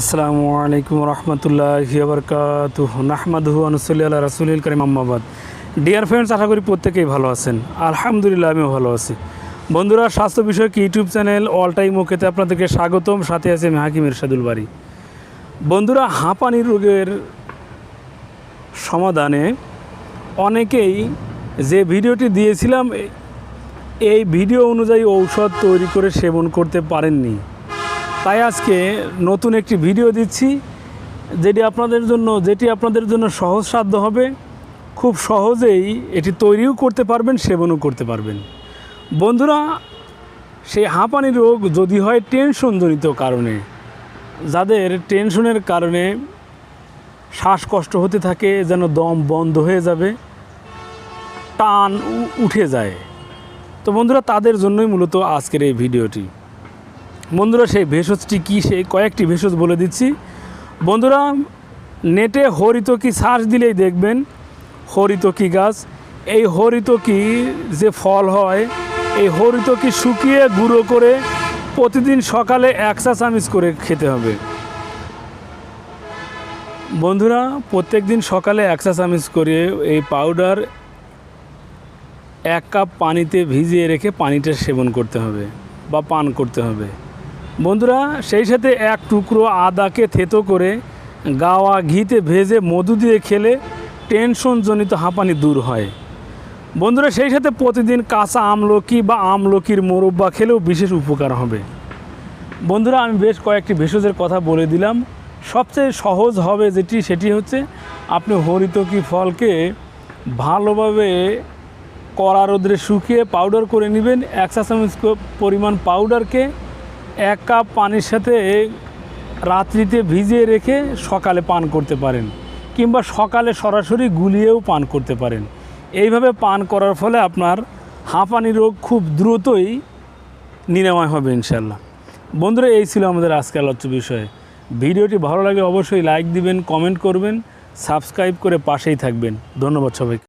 আসসালামু আলাইকুম রহমতুল্লাহ বরকাত নাহমাদহু আনুসল্লি রাসুলিল করিম আম্মাবাদ ডিয়ার ফ্রেন্ডস আশা করি প্রত্যেকেই ভালো আছেন। আলহামদুলিল্লাহ, আমিও ভালো আছি। বন্ধুরা, স্বাস্থ্য বিষয়ক ইউটিউব চ্যানেল অল টাইম ওকেতে আপনাদেরকে স্বাগতম। সাথে আছে আমি হাকিম ইরশাদুল বাড়ি বন্ধুরা, হাঁপানি রোগের সমাধানে অনেকেই যে ভিডিওটি দিয়েছিলাম এই ভিডিও অনুযায়ী ঔষধ তৈরি করে সেবন করতে পারেননি। তাই আজকে নতুন একটি ভিডিও দিচ্ছি, যেটি আপনাদের জন্য, যেটি আপনাদের জন্য সহজসাধ্য হবে। খুব সহজেই এটি তৈরিও করতে পারবেন, সেবনও করতে পারবেন। বন্ধুরা, সেই হাঁপানি রোগ যদি হয় টেনশনজনিত কারণে, যাদের টেনশনের কারণে শ্বাসকষ্ট হতে থাকে, যেন দম বন্ধ হয়ে যাবে, টান উঠে যায়। তো বন্ধুরা, তাদের জন্যই মূলত আজকের এই ভিডিওটি। বন্ধুরা, সেই ভেষজটি কী? সেই কয়েকটি ভেষজ বলে দিচ্ছি। বন্ধুরা, নেটে হরিতকি সার্চ দিলেই দেখবেন, হরিতকি গাছ। এই হরিতকি যে ফল হয়, এই হরিতকি শুকিয়ে গুঁড়ো করে প্রতিদিন সকালে এক চা চামিচ করে খেতে হবে। বন্ধুরা প্রত্যেক দিন সকালে এক চা চামিচ করে এই পাউডার এক কাপ পানিতে ভিজিয়ে রেখে পানিটা সেবন করতে হবে বা পান করতে হবে। বন্ধুরা, সেই সাথে এক টুকরো আদাকে থেতো করে গাওয়া ঘিতে ভেজে মধু দিয়ে খেলে টেনশনজনিত হাঁপানি দূর হয়। বন্ধুরা, সেই সাথে প্রতিদিন কাঁচা আমলকি বা আমলকির মোরব্বা খেলেও বিশেষ উপকার হবে। বন্ধুরা, আমি বেশ কয়েকটি ভেষজের কথা বলে দিলাম। সবচেয়ে সহজ হবে যেটি, সেটি হচ্ছে আপনি হরিতকি ফলকে ভালোভাবে কড়া রোদ্রে শুকিয়ে পাউডার করে নেবেন। এক চা চামচ পরিমাণ পাউডারকে এক কাপ পানির সাথে রাত্রিতে ভিজিয়ে রেখে সকালে পান করতে পারেন, কিংবা সকালে সরাসরি গুলিয়েও পান করতে পারেন। এইভাবে পান করার ফলে আপনার হাঁপানি রোগ খুব দ্রুতই নিরাময় হবে ইনশাল্লাহ বন্ধুরা, এই ছিল আমাদের আজকে আলোচ্য বিষয়ে। ভিডিওটি ভালো লাগলে অবশ্যই লাইক দিবেন, কমেন্ট করবেন, সাবস্ক্রাইব করে পাশেই থাকবেন। ধন্যবাদ সবাইকে।